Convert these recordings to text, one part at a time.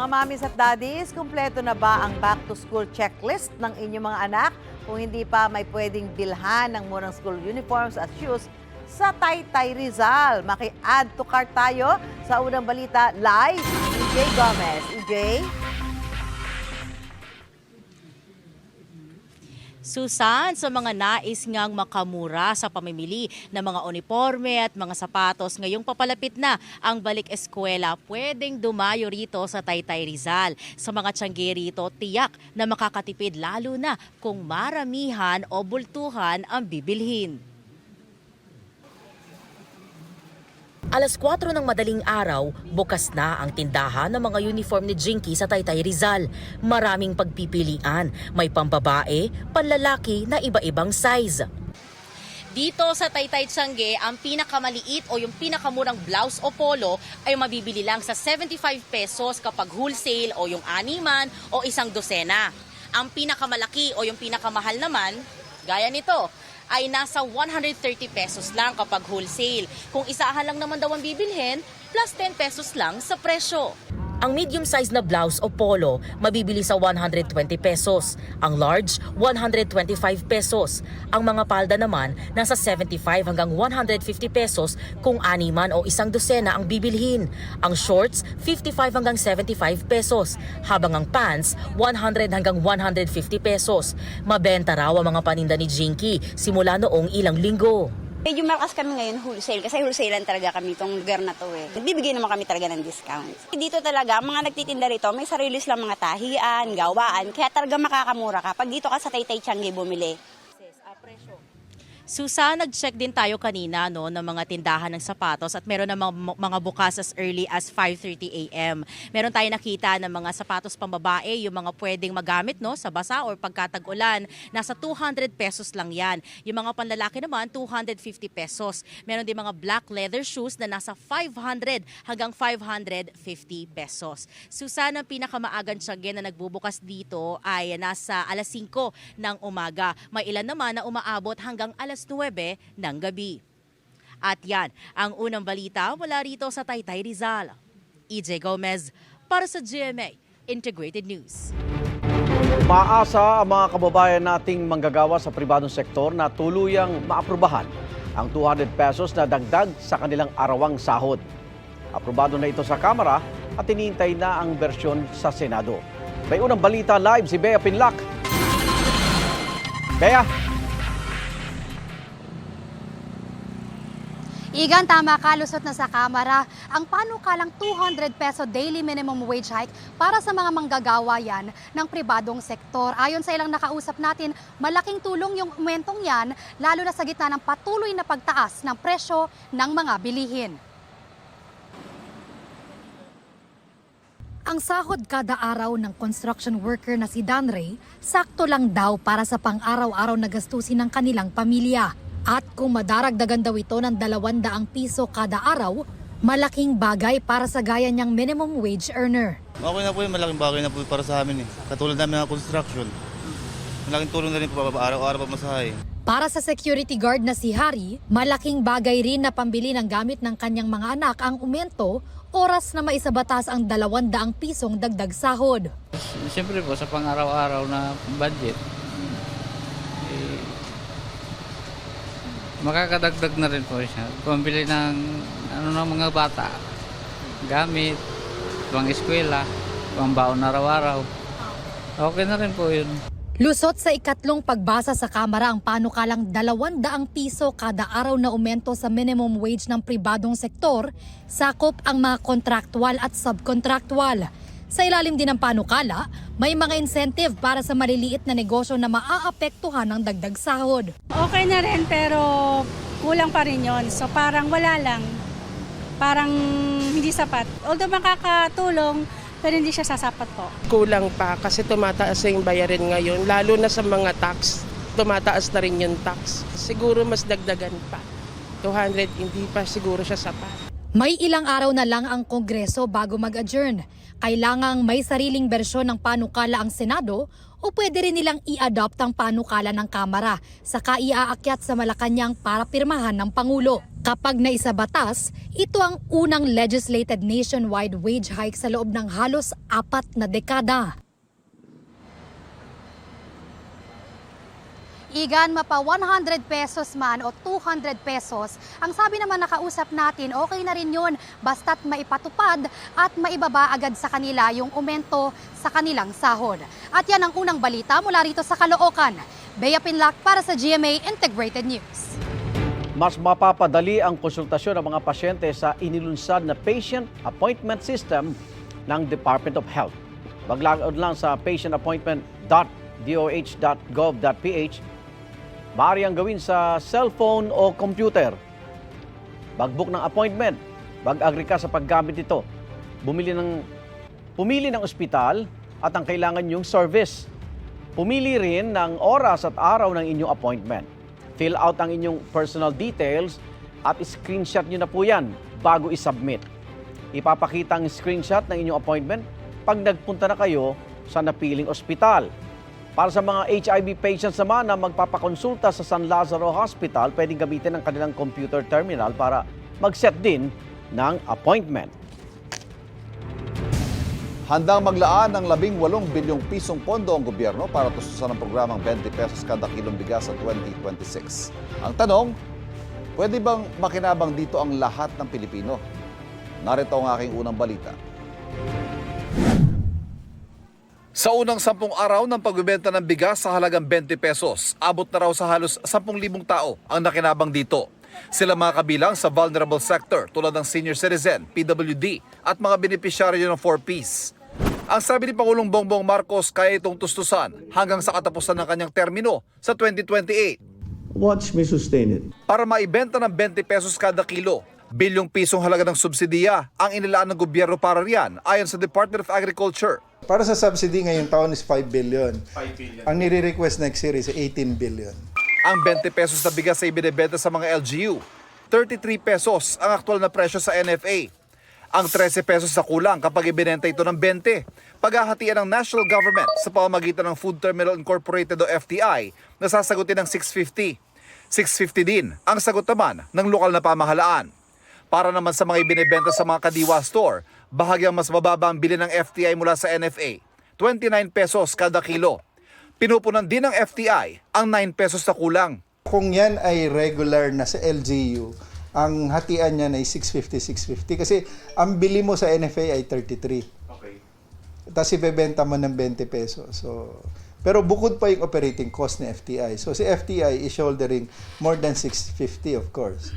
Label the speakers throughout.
Speaker 1: Mga mamis at daddies, kumpleto na ba ang back-to-school checklist ng inyong mga anak? Kung hindi pa, may pwedeng bilhan ng murang school uniforms at shoes sa Taytay Rizal. Maki-add to cart tayo sa unang balita live. EJ Gomez. EJ?
Speaker 2: Susan, sa mga nais ngang makamura sa pamimili ng mga uniforme at mga sapatos, ngayong papalapit na ang balik eskwela, pwedeng dumayo rito sa Taytay Rizal. Sa mga tiyangge rito, tiyak na makakatipid lalo na kung maramihan o bultuhan ang bibilhin. Alas 4 ng madaling araw, bukas na ang tindahan ng mga uniform ni Jinky sa Taytay Rizal. Maraming pagpipilian, may pambabae, panlalaki na iba-ibang size. Dito sa Taytay Tiangge, ang pinakamaliit o yung pinakamurang blouse o polo ay mabibili lang sa 75 pesos kapag wholesale o yung animan o isang dosena. Ang pinakamalaki o yung pinakamahal naman, gaya nito, ay nasa 130 pesos lang kapag wholesale. Kung isahan lang naman daw ang bibilhin, plus 10 pesos lang sa presyo. Ang medium size na blouse o polo mabibili sa 120 pesos. Ang large, 125 pesos. Ang mga palda naman nasa 75 hanggang 150 pesos kung animan o isang dosena ang bibilhin. Ang shorts, 55 hanggang 75 pesos. Habang ang pants, 100 hanggang 150 pesos. Mabenta raw ang mga paninda ni Jinky simula noong ilang linggo.
Speaker 3: Medyo malakas kami ngayon wholesale kasi wholesale talaga kami itong lugar na to eh. Nagbibigay naman kami talaga ng discounts. Dito talaga, mga nagtitinda rito, may sarili silang mga tahian, gawaan, kaya talaga makakamura ka pag dito ka sa Taytay Tiangge bumili. Susan, nag-check din tayo kanina no, ng mga tindahan ng sapatos at meron na mga, mga bukas as early as 5.30 a.m. Meron tayo nakita ng mga sapatos pambabae, yung mga pwedeng magamit no, sa basa or pagkatag-ulan. Nasa 200 pesos lang yan. Yung mga panlalaki naman, 250 pesos. Meron din mga black leather shoes na nasa 500 hanggang 550 pesos. Susan, ang pinakamaagang tiyangge na nagbubukas dito ay nasa alas 5 ng umaga. May ilan naman na umaabot hanggang alas 9 ng gabi. At yan, ang unang balita mula rito sa Taytay Rizal. EJ Gomez para sa GMA Integrated News.
Speaker 4: Maasa ang mga kababayan nating manggagawa sa pribadong sektor na tuluyang maaprubahan ang 200 pesos na dagdag sa kanilang arawang sahod. Aprobado na ito sa Kamara at tinihintay na ang bersyon sa Senado. May unang balita live si Bea Pinlac. Bea,
Speaker 5: Igan, tama ka, lusot na sa Kamara ang panukalang 200 peso daily minimum wage hike para sa mga manggagawa yan ng pribadong sektor. Ayon sa ilang nakausap natin, malaking tulong yung umentong yan, lalo na sa gitna ng patuloy na pagtaas ng presyo ng mga bilihin. Ang sahod kada araw ng construction worker na si Dan Ray, sakto lang daw para sa pang-araw-araw na gastusin ng kanilang pamilya. At kung madaragdagan daw ito ng 200 piso kada araw, malaking bagay para sa gaya niyang minimum wage earner.
Speaker 6: Okay na po yun, malaking bagay na po para sa amin eh. Katulad namin ng construction. Malaking tulong na rin po araw-araw pa masahay.
Speaker 5: Para sa security guard na si Harry, malaking bagay rin na pambili ng gamit ng kanyang mga anak ang umento oras na maisabatas ang 200 pisong dagdag sahod.
Speaker 7: Siyempre po, sa pang-araw-araw na budget, makakadagdag na rin po siya. Pambili ng ano ng mga bata, gamit, pang eskwela, pang baon araw-araw. Okay na rin po yun.
Speaker 5: Lusot sa ikatlong pagbasa sa Kamara ang panukalang 200 piso kada araw na umento sa minimum wage ng pribadong sektor, sakop ang mga kontraktual at subkontraktual. Sa ilalim din ng panukala, may mga incentive para sa maliliit na negosyo na maaapektuhan ng dagdag sahod.
Speaker 8: Okay na rin pero kulang pa rin yon. So parang wala lang. Parang hindi sapat. Although makakatulong, pero hindi siya sasapat po.
Speaker 9: kulang pa kasi tumataas na yung bayarin ngayon, lalo na sa mga tax. Tumataas na rin yung tax. Siguro mas dagdagan pa. 200, hindi pa siguro siya sapat.
Speaker 5: May ilang araw na lang ang Kongreso bago mag-adjourn. Kailangang may sariling bersyon ng panukala ang Senado o pwede rin nilang i-adopt ang panukala ng Kamara saka iaakyat sa Malacanang para pirmahan ng Pangulo. Kapag naisa batas, ito ang unang legislated nationwide wage hike sa loob ng halos apat na dekada. Igan, mapa 100 pesos man o 200 pesos, ang sabi naman nakausap natin, okay na rin yun basta't maipatupad at maibaba agad sa kanila yung umento sa kanilang sahod. At yan ang unang balita mula rito sa Caloocan. Bea Pinlac para sa GMA Integrated News.
Speaker 4: Mas mapapadali ang konsultasyon ng mga pasyente sa inilunsad na patient appointment system ng Department of Health. Maglagod lang sa patientappointment.doh.gov.ph. Maaari ang gawin sa cellphone o computer. Mag-book ng appointment. Mag-agree ka sa paggamit nito. Bumili ng, pumili ng ospital at ang kailangan yung service. Pumili rin ng oras at araw ng inyong appointment. Fill out ang inyong personal details at screenshot nyo na po yan bago isubmit. Ipapakita ang screenshot ng inyong appointment pag nagpunta na kayo sa napiling ospital. Para sa mga HIV patients naman na magpapakonsulta sa San Lazaro Hospital, pwedeng gamitin ang kanilang computer terminal para mag-set din ng appointment.
Speaker 10: Handang maglaan ng 18 bilyong pisong pondo ang gobyerno para tustusan ang programang 20 pesos kada kilong bigas sa 2026. Ang tanong, pwede bang makinabang dito ang lahat ng Pilipino? Narito ang aking unang balita. Sa unang sampung araw ng pagbebenta ng bigas sa halagang 20 pesos, abot na raw sa halos 10,000 tao ang nakinabang dito. Sila mga kabilang sa vulnerable sector tulad ng senior citizen, PWD at mga benepisyaryo ng 4Ps. Ang sabi ni Pangulong Bongbong Marcos kaya itong tustusan hanggang sa katapusan ng kanyang termino sa 2028
Speaker 11: Watch me sustain it.
Speaker 10: para maibenta ng 20 pesos kada kilo. Bilyong pisong halaga ng subsidiya ang inilaan ng gobyerno para riyan ayon sa Department of Agriculture.
Speaker 11: Para sa subsidy ngayong taon is 5 billion. 5 billion. Ang nire-request next year is 18 billion.
Speaker 10: Ang 20 pesos na bigas ay binibenta sa mga LGU. 33 pesos ang aktual na presyo sa NFA. Ang 13 pesos sa kulang kapag ibinenta ito ng 20. Paghahatian ng national government sa pamamagitan ng Food Terminal Incorporated o FTI na sasagutin ng 650. 650 din ang sagot naman ng lokal na pamahalaan. Para naman sa mga ibinebenta sa mga kadiwa store, bahagyang mas mababa ang bili ng FTI mula sa NFA. 29 pesos kada kilo. Pinupunan din ng FTI ang 9 pesos na kulang.
Speaker 11: Kung yan ay regular na sa LGU, ang hatian niyan ay 650, 650. Kasi ang bili mo sa NFA ay 33. Okay. Tapos ibebenta mo ng 20 pesos. So, pero bukod pa yung operating cost ni FTI. So si FTI is shouldering more than 650 of course.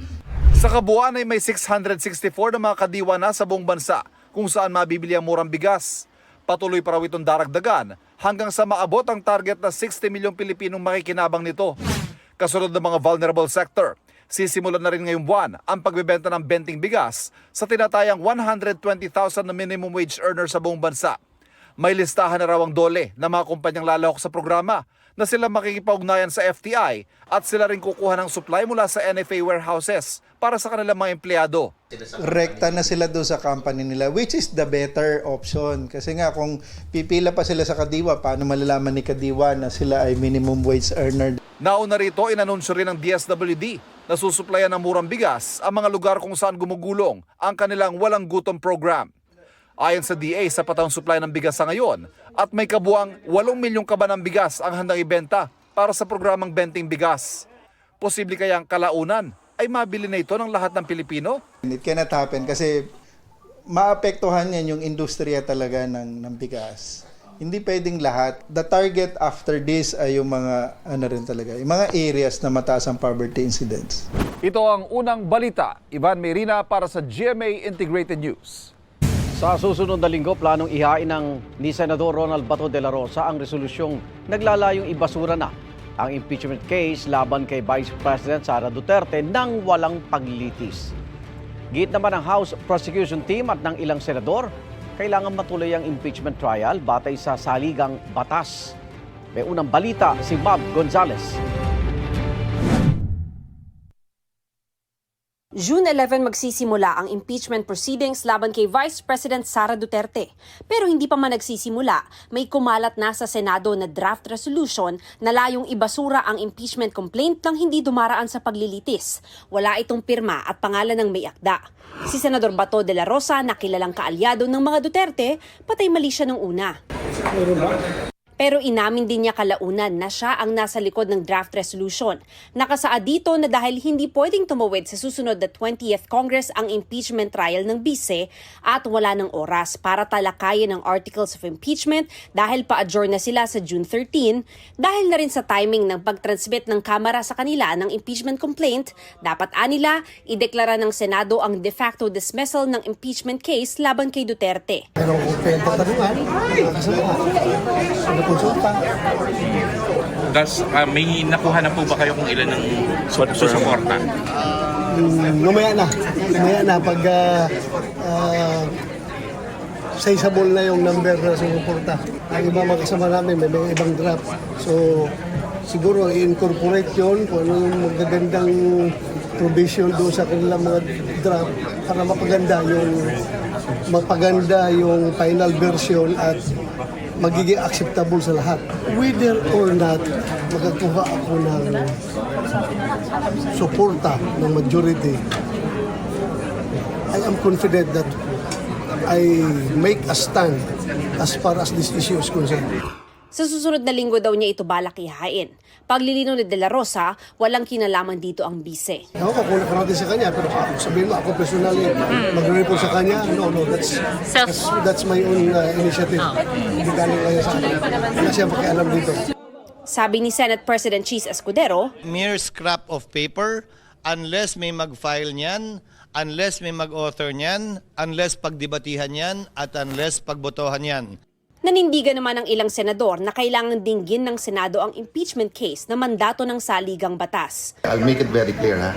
Speaker 10: Sa kabuuan ay may 664 na mga kadiwa na sa buong bansa kung saan mabibili ang murang bigas. Patuloy pa raw itong daragdagan hanggang sa maabot ang target na 60 milyong Pilipinong makikinabang nito. Kasunod ng mga vulnerable sector, sisimulan na rin ngayong buwan ang pagbebenta ng benting bigas sa tinatayang 120,000 na minimum wage earner sa buong bansa. May listahan na raw ang dole ng mga kumpanyang lalahok sa programa na sila makikipag-ugnayan sa FTI at sila rin kukuha ng supply mula sa NFA warehouses para sa kanilang mga empleyado.
Speaker 11: Rekta na sila doon sa company nila which is the better option. Kasi nga kung pipila pa sila sa Kadiwa, paano malalaman ni Kadiwa na sila ay minimum wage earner?
Speaker 10: Nauna rito, inanunsyo rin ng DSWD na susuplayan ng murang bigas ang mga lugar kung saan gumugulong ang kanilang walang gutom program. Ayon sa DA, sa patang supply ng bigas sa ngayon at may kabuang 8 milyong kaba ng bigas ang handang ibenta para sa programang Benting Bigas. Posible kayang kalaunan ay mabili na ito ng lahat ng Pilipino?
Speaker 11: It cannot happen kasi maapektuhan yan yung industriya talaga ng, ng bigas. Hindi pwedeng lahat. The target after this ay yung mga, ano rin talaga, yung mga areas na mataas ang poverty incidence.
Speaker 10: Ito ang unang balita. Ivan Merina para sa GMA Integrated News.
Speaker 4: Sa susunod na linggo, planong ihain ng ni Senador Ronald Bato de la Rosa ang resolusyong naglalayong ibasura na ang impeachment case laban kay Vice President Sara Duterte nang walang paglitis. Git naman ng House Prosecution Team at ng ilang senador, kailangan matuloy ang impeachment trial batay sa saligang batas. May unang balita si Bob Gonzales.
Speaker 12: June 11 magsisimula ang impeachment proceedings laban kay Vice President Sara Duterte. Pero hindi pa man nagsisimula, may kumalat na sa Senado na draft resolution na layong ibasura ang impeachment complaint nang hindi dumaraan sa paglilitis. Wala itong pirma at pangalan ng may akda. Si Senador Bato de la Rosa na kilalang kaalyado ng mga Duterte, patay mali siya nung una. Pero inamin din niya kalaunan na siya ang nasa likod ng draft resolution. Nakasaad dito na dahil hindi pwedeng tumawid sa susunod na 20th Congress ang impeachment trial ng bise at wala ng oras para talakayin ang articles of impeachment dahil pa-adjourn na sila sa June 13, dahil na rin sa timing ng pag-transmit ng Kamara sa kanila ng impeachment complaint, dapat anila ideklara ng Senado ang de facto dismissal ng impeachment case laban kay Duterte.
Speaker 13: Pero kung kayo tatanungan, ano konsulta,
Speaker 14: Tapos ah, may nakuha na po ba kayo kung ilan ng susuporta?
Speaker 13: mm, lumaya na. Lumaya na pag uh, uh, sizable na yung number na sumuporta. Ang iba mga kasama namin, may mga ibang draft. So, siguro i-incorporate yun kung ano yung magagandang provision doon sa kanilang mga draft para mapaganda yung mapaganda yung final version at magiging acceptable sa lahat. Whether or not magkakuha ako ng suporta ng majority, I am confident that I make a stand as far as this issue is concerned.
Speaker 12: Sa susunod na linggo daw niya ito balak ihain. Paglilino ni De La Rosa, walang kinalaman dito ang bise.
Speaker 13: Ako, kukunin ko natin sa kanya, pero ako, sabihin mo, ako personally, mag-report sa kanya, no, no, that's, that's, that's my own uh, initiative. Hindi galing kanya sa akin. Wala siyang pakialam dito.
Speaker 12: Sabi ni Senate President Cheese Escudero,
Speaker 6: Mere scrap of paper, unless may mag-file niyan, unless may mag-author niyan, unless pagdebatihan niyan, at unless pagbotohan niyan.
Speaker 12: Nanindigan naman ng ilang senador na kailangan dinggin ng Senado ang impeachment case na mandato ng saligang batas.
Speaker 15: I'll make it very clear ha.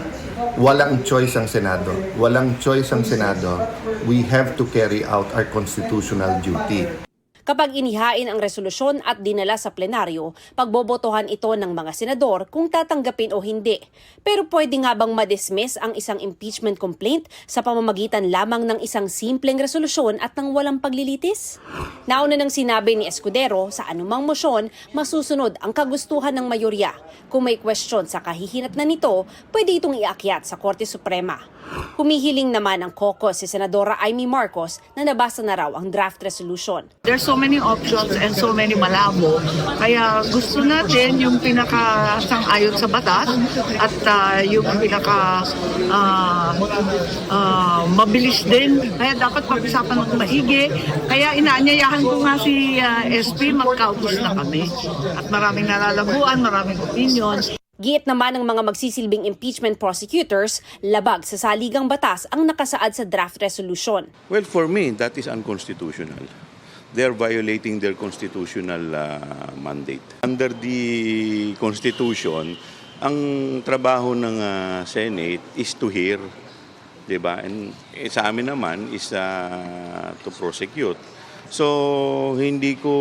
Speaker 15: Walang choice ang Senado. Walang choice ang Senado. We have to carry out our constitutional duty.
Speaker 12: Kapag inihain ang resolusyon at dinala sa plenaryo, pagbobotohan ito ng mga senador kung tatanggapin o hindi. Pero pwede nga bang madismiss ang isang impeachment complaint sa pamamagitan lamang ng isang simpleng resolusyon at ng walang paglilitis? Nauna nang sinabi ni Escudero sa anumang mosyon, masusunod ang kagustuhan ng mayorya. Kung may question sa kahihinat na nito, pwede itong iakyat sa Korte Suprema. Humihiling naman ang caucus si Senadora Amy Marcos na nabasa na raw ang draft resolution.
Speaker 16: There's so many options and so many malabo. Kaya gusto natin yung pinaka-sangayon sa batas at ah, yung pinaka ah, ah, mabilis din. Kaya dapat pag-usapan ng maigi. Kaya inaanyayahan ko nga si ah, SP, magkautos na kami. At maraming nalalabuan, maraming opinions.
Speaker 12: Giit naman ng mga magsisilbing impeachment prosecutors, labag sa saligang batas ang nakasaad sa draft resolution.
Speaker 14: Well, for me, that is unconstitutional. They're violating their constitutional uh, mandate. Under the Constitution, ang trabaho ng uh, Senate is to hear, 'di ba? And eh, sa amin naman is uh, to prosecute. So, hindi ko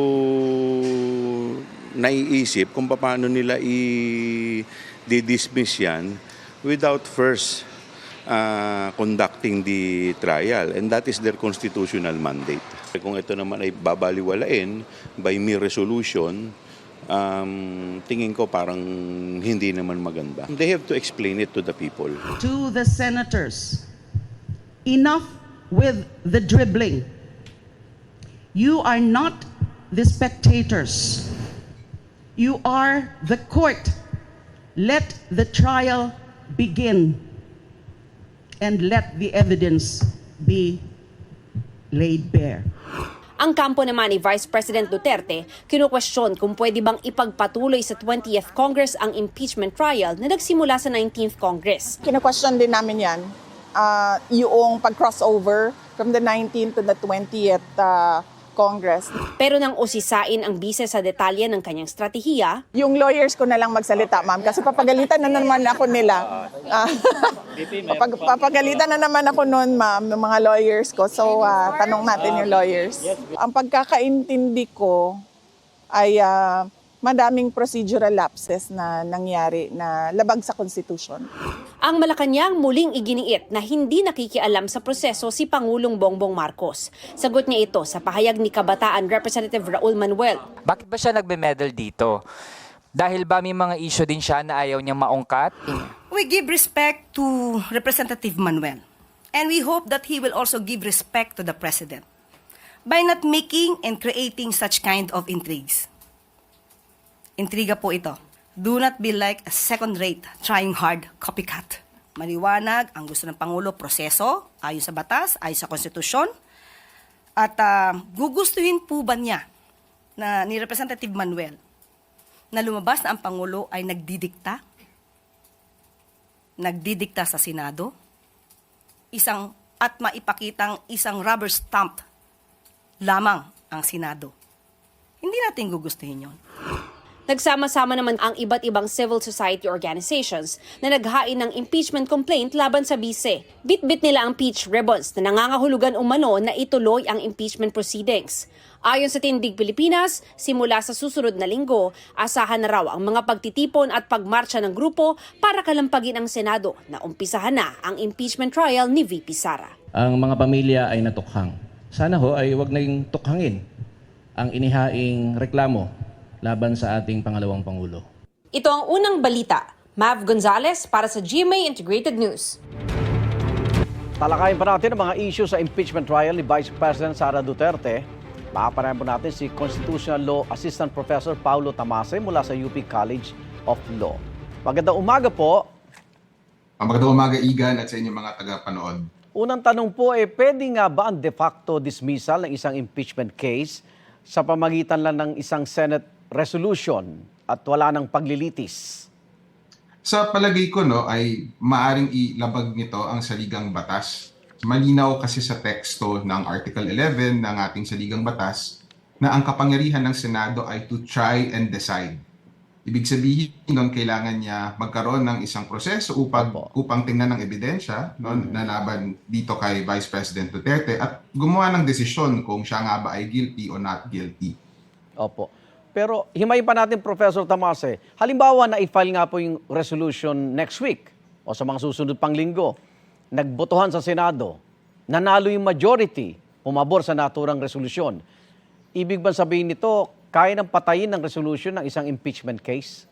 Speaker 14: naiisip kung paano nila i-dismiss yan without first uh, conducting the trial. And that is their constitutional mandate. Kung ito naman ay babaliwalain by mere resolution, um, tingin ko parang hindi naman maganda. They have to explain it to the people.
Speaker 16: To the senators, enough with the dribbling. You are not the spectators. You are the court. Let the trial begin and let the evidence be laid bare.
Speaker 12: Ang kampo naman ni Vice President Duterte, kinukwestiyon kung pwede bang ipagpatuloy sa 20th Congress ang impeachment trial na nagsimula sa 19th Congress.
Speaker 16: Kina-question din namin yan. Ah, yung pag-crossover from the 19th to the 20th ah, Congress.
Speaker 12: Pero nang usisain ang bise sa detalye ng kanyang strategiya,
Speaker 16: Yung lawyers ko na lang magsalita, ma'am, kasi papagalitan na naman ako nila. Ah, papag- papagalitan na naman ako noon, ma'am, ng mga lawyers ko. So, ah, tanong natin yung lawyers. Ang pagkakaintindi ko ay ah,
Speaker 17: madaming procedural lapses na nangyari na labag sa Constitution.
Speaker 12: Ang Malacanang muling iginiit na hindi nakikialam sa proseso si Pangulong Bongbong Marcos. Sagot niya ito sa pahayag ni Kabataan Representative Raul Manuel.
Speaker 18: Bakit ba siya nagme-medal dito? Dahil ba may mga issue din siya na ayaw niyang maungkat?
Speaker 19: We give respect to Representative Manuel. And we hope that he will also give respect to the President by not making and creating such kind of intrigues. Intriga po ito. Do not be like a second-rate, trying hard copycat. Maliwanag, ang gusto ng Pangulo, proseso, ayon sa batas, ayon sa konstitusyon. At ah, gugustuhin po ba niya na ni Representative Manuel na lumabas na ang Pangulo ay nagdidikta nagdidikta sa Senado, isang at maipakitang isang rubber stamp lamang ang Senado. Hindi natin gugustuhin yon.
Speaker 12: Nagsama-sama naman ang iba't ibang civil society organizations na naghain ng impeachment complaint laban sa bise. Bit-bit nila ang peach ribbons na nangangahulugan umano na ituloy ang impeachment proceedings. Ayon sa Tindig Pilipinas, simula sa susunod na linggo, asahan na raw ang mga pagtitipon at pagmarcha ng grupo para kalampagin ang Senado na umpisahan na ang impeachment trial ni VP Sara.
Speaker 20: ang mga pamilya ay natukhang. Sana ho ay wag naging tukhangin ang inihaing reklamo laban sa ating pangalawang Pangulo.
Speaker 12: Ito ang unang balita. Mav Gonzalez para sa GMA Integrated News.
Speaker 4: Talakayin pa natin ang mga issue sa impeachment trial ni Vice President Sara Duterte. Makapanayan po natin si Constitutional Law Assistant Professor Paulo Tamase mula sa UP College of Law. Magandang umaga po.
Speaker 21: Magandang umaga, Igan, at sa inyong mga tagapanood.
Speaker 4: Unang tanong po, eh, pwede nga ba ang de facto dismissal ng isang impeachment case sa pamagitan lang ng isang Senate resolution at wala ng paglilitis?
Speaker 21: Sa palagay ko, no, ay maaring ilabag nito ang saligang batas. Malinaw kasi sa teksto ng Article 11 ng ating saligang batas na ang kapangyarihan ng Senado ay to try and decide. Ibig sabihin nun, kailangan niya magkaroon ng isang proseso upang, upang tingnan ng ebidensya no, na laban dito kay Vice President Duterte at gumawa ng desisyon kung siya nga ba ay guilty o not guilty.
Speaker 4: Opo. Pero himayin pa natin, Professor Tamase, halimbawa na i-file nga po yung resolution next week o sa mga susunod pang linggo, nagbotohan sa Senado, nanalo yung majority, pumabor sa naturang resolusyon. Ibig ba sabihin nito, kaya nang patayin ng resolution ng isang impeachment case?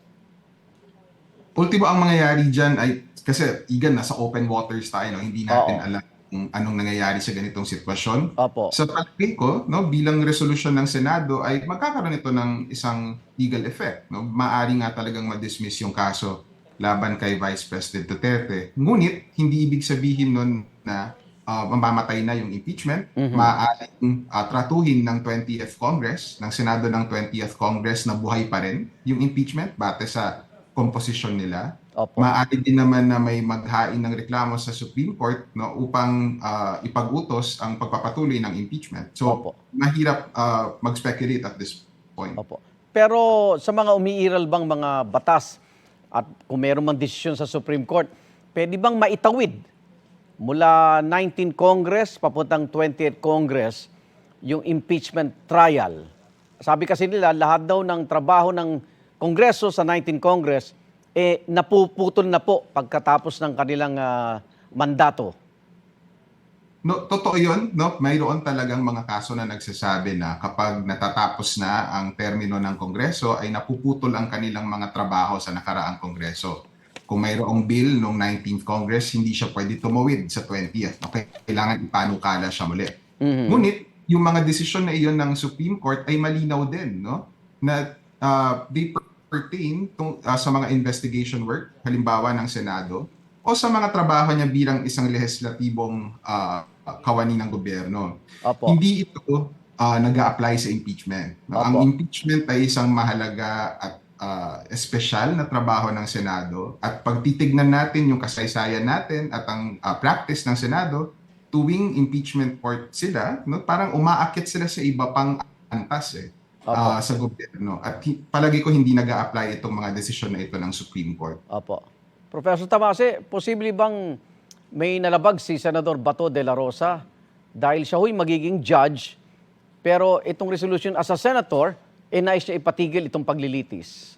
Speaker 21: Ultimo ang mangyayari dyan ay, kasi igan, nasa open waters tayo, no? hindi natin
Speaker 4: Oo.
Speaker 21: alam kung anong nangyayari sa ganitong sitwasyon.
Speaker 4: Opo.
Speaker 21: Sa palagay ko, no, bilang resolusyon ng Senado ay magkakaroon ito ng isang legal effect. No? Maari nga talagang ma-dismiss yung kaso laban kay Vice President Duterte. Ngunit, hindi ibig sabihin nun na uh, mamamatay na yung impeachment.
Speaker 4: Mhm.
Speaker 21: Maaaring uh, tratuhin ng 20th Congress, ng Senado ng 20th Congress na buhay pa rin yung impeachment bate sa komposisyon nila.
Speaker 4: Opo.
Speaker 21: Maaari din naman na may maghain ng reklamo sa Supreme Court no upang ah, ipag-utos ang pagpapatuloy ng impeachment. So mahirap ah, mag-speculate at this point.
Speaker 4: Opo. Pero sa mga umiiral bang mga batas at kung meron mang desisyon sa Supreme Court, pwede bang maitawid mula 19 Congress papuntang 20th Congress yung impeachment trial? Sabi kasi nila, lahat daw ng trabaho ng Kongreso sa 19 Congress, eh napuputol na po pagkatapos ng kanilang ah, mandato.
Speaker 21: No, totoo 'yon, no? Mayroon talagang mga kaso na nagsasabi na kapag natatapos na ang termino ng Kongreso ay napuputol ang kanilang mga trabaho sa nakaraang Kongreso. Kung mayroong bill noong 19th Congress, hindi siya pwede tumawid sa 20th. Okay? Kailangan ipanukala siya muli.
Speaker 4: Mhm.
Speaker 21: Ngunit, yung mga desisyon na iyon ng Supreme Court ay malinaw din, no? Na uh, they pertain tung, uh, sa mga investigation work, halimbawa ng Senado, o sa mga trabaho niya bilang isang legislatibong uh, kawani ng gobyerno.
Speaker 4: Opo.
Speaker 21: Hindi ito uh, nag-a-apply sa impeachment. No? Ang
Speaker 4: Opo.
Speaker 21: impeachment ay isang mahalaga at uh, espesyal na trabaho ng Senado at pag titignan natin yung kasaysayan natin at ang uh, practice ng Senado, tuwing impeachment court sila, no, parang umaakit sila sa iba pang antas eh,
Speaker 4: Opo.
Speaker 21: uh, sa gobyerno. At hi- palagi ko hindi nag apply itong mga desisyon na ito ng Supreme Court.
Speaker 4: Opo. Professor Tamase, posible bang may nalabag si Senador Bato de la Rosa dahil siya huy magiging judge pero itong resolution as a senator, eh nais niya ipatigil itong paglilitis.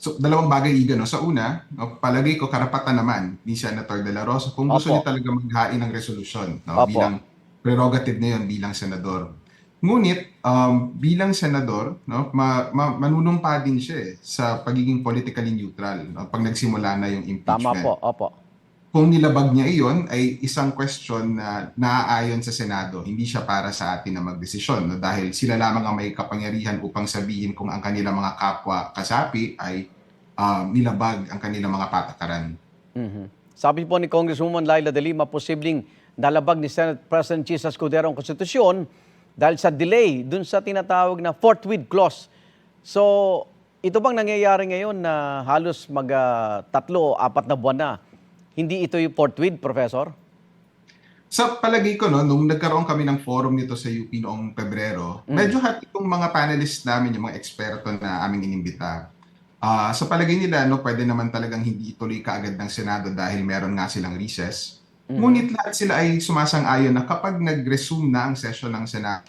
Speaker 21: So, dalawang bagay iga, no? Sa una, no, palagay ko karapatan naman ni Senator De La Rosa kung gusto
Speaker 4: Opo.
Speaker 21: niya talaga maghain ng resolusyon, no?
Speaker 4: Opo.
Speaker 21: Bilang prerogative na yun bilang senador. Ngunit, um, bilang senador, no, ma, ma, manunumpa din siya eh, sa pagiging politically neutral no, pag nagsimula na yung
Speaker 4: Tama
Speaker 21: impeachment.
Speaker 4: po, opo.
Speaker 21: Kung nilabag niya iyon ay isang question na naaayon sa Senado. Hindi siya para sa atin na magdesisyon no? dahil sila lamang ang may kapangyarihan upang sabihin kung ang kanilang mga kapwa kasapi ay um, nilabag ang kanilang mga patakaran.
Speaker 4: Mhm. Sabi po ni Congresswoman Laila de Lima, posibleng nalabag ni Senate President Chis Escudero ang konstitusyon dahil sa delay dun sa tinatawag na forthwith clause. So, ito bang nangyayari ngayon na halos mag ah, tatlo o apat na buwan na? Hindi ito yung forthwith, Professor?
Speaker 21: Sa palagay ko, no, nung nagkaroon kami ng forum nito sa UP noong Pebrero,
Speaker 4: Mm.
Speaker 21: medyo hati yung mga panelists namin, yung mga eksperto na aming inimbita. Ah, sa palagay nila, no, pwede naman talagang hindi ituloy kaagad ng Senado dahil meron nga silang recess.
Speaker 4: Mhm.
Speaker 21: Ngunit lahat sila ay sumasang-ayon na kapag nag-resume na ang session ng Senado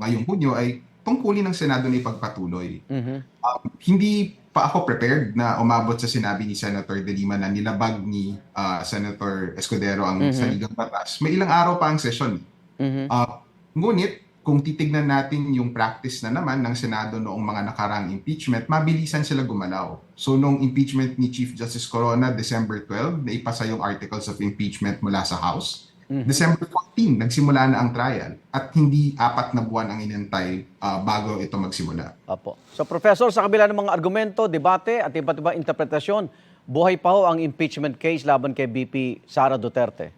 Speaker 21: ngayong Hunyo ay tungkulin ng Senado na ipagpatuloy.
Speaker 4: Mhm.
Speaker 21: Um, hindi pa ako prepared na umabot sa sinabi ni Senator De Lima na nilabag ni ah, Senator Escudero ang
Speaker 4: Mhm.
Speaker 21: saligang batas. May ilang araw pa ang session.
Speaker 4: Mhm.
Speaker 21: Ah, ngunit, kung titignan natin yung practice na naman ng Senado noong mga nakarang impeachment, mabilisan sila gumalaw. So, nung impeachment ni Chief Justice Corona, December 12, naipasa yung articles of impeachment mula sa House.
Speaker 4: Mhm.
Speaker 21: December 14, nagsimula na ang trial at hindi apat na buwan ang inantay ah, bago ito magsimula.
Speaker 4: Opo. So, Professor, sa kabila ng mga argumento, debate at iba't ibang interpretasyon, buhay pa ho ang impeachment case laban kay BP Sara Duterte.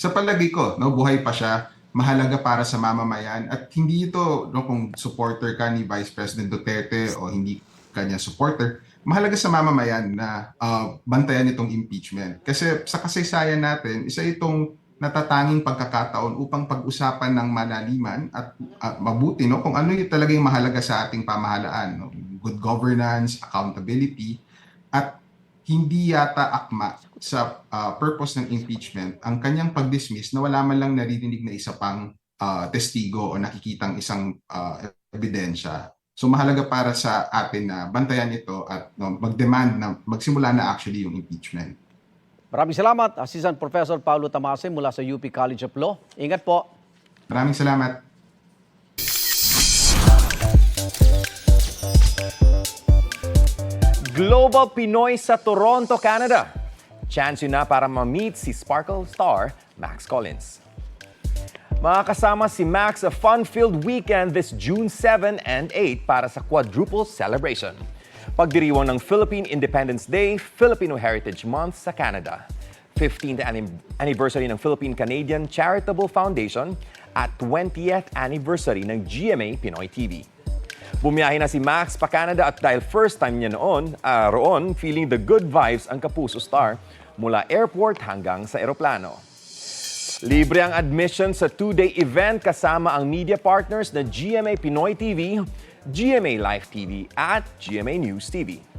Speaker 21: sa palagi ko, no, buhay pa siya, mahalaga para sa mamamayan at hindi ito no, kung supporter ka ni Vice President Duterte o hindi kanya supporter, mahalaga sa mamamayan na ah, bantayan itong impeachment. Kasi sa kasaysayan natin, isa itong natatanging pagkakataon upang pag-usapan ng malaliman at ah, mabuti no kung ano yung talaga yung mahalaga sa ating pamahalaan no? good governance accountability at hindi yata akma sa ah, purpose ng impeachment ang kanyang pag-dismiss na wala man lang naririnig na isa pang ah, testigo o nakikitang isang ah, ebidensya. So mahalaga para sa atin na bantayan ito at no, mag-demand na magsimula na actually yung impeachment.
Speaker 4: Maraming salamat, Assistant Professor Paulo Tamase mula sa UP College of Law. Ingat po.
Speaker 21: Maraming salamat.
Speaker 22: Global Pinoy sa Toronto, Canada. Chance yun na para ma-meet si Sparkle star Max Collins. Makakasama si Max sa fun-filled weekend this June 7 and 8 para sa quadruple celebration. Pagdiriwang ng Philippine Independence Day, Filipino Heritage Month sa Canada. 15th anim- anniversary ng Philippine-Canadian Charitable Foundation at 20th anniversary ng GMA Pinoy TV. Bumiyahe na si Max pa Canada at dahil first time niya noon, ah, roon, feeling the good vibes ang Kapuso star mula airport hanggang sa eroplano. Libre ang admission sa two-day event kasama ang media partners na GMA Pinoy TV, GMA Live TV at GMA News TV.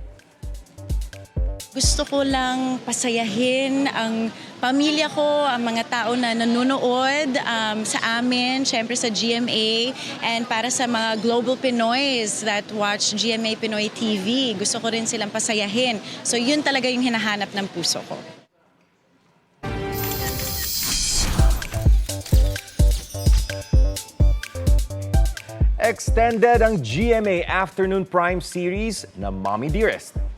Speaker 23: Gusto ko lang pasayahin ang pamilya ko, ang mga tao na nanonood um, sa amin, syempre sa GMA, and para sa mga global Pinoys that watch GMA Pinoy TV. Gusto ko rin silang pasayahin. So yun talaga yung hinahanap ng puso ko.
Speaker 22: Extended ang GMA Afternoon Prime Series na Mommy Dearest.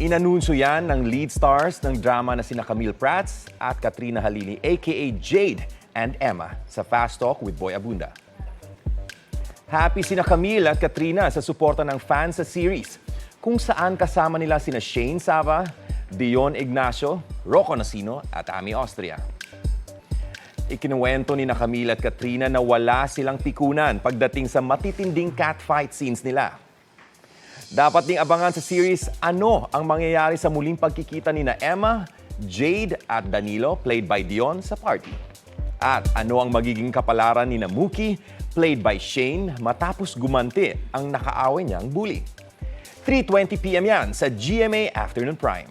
Speaker 22: Inanunsyo yan ng lead stars ng drama na sina Camille Prats at Katrina Halili aka Jade and Emma sa Fast Talk with Boy Abunda. Happy sina Camille at Katrina sa suporta ng fans sa series kung saan kasama nila sina Shane Sava, Dion Ignacio, Rocco Nasino at Ami Austria. Ikinuwento ni na Camille at Katrina na wala silang pikunan pagdating sa matitinding catfight scenes nila. Dapat ding abangan sa series ano ang mangyayari sa muling pagkikita ni na Emma, Jade at Danilo played by Dion sa party. At ano ang magiging kapalaran ni na Mookie played by Shane matapos gumanti ang nakaaway niyang bully. 3.20pm yan sa GMA Afternoon Prime.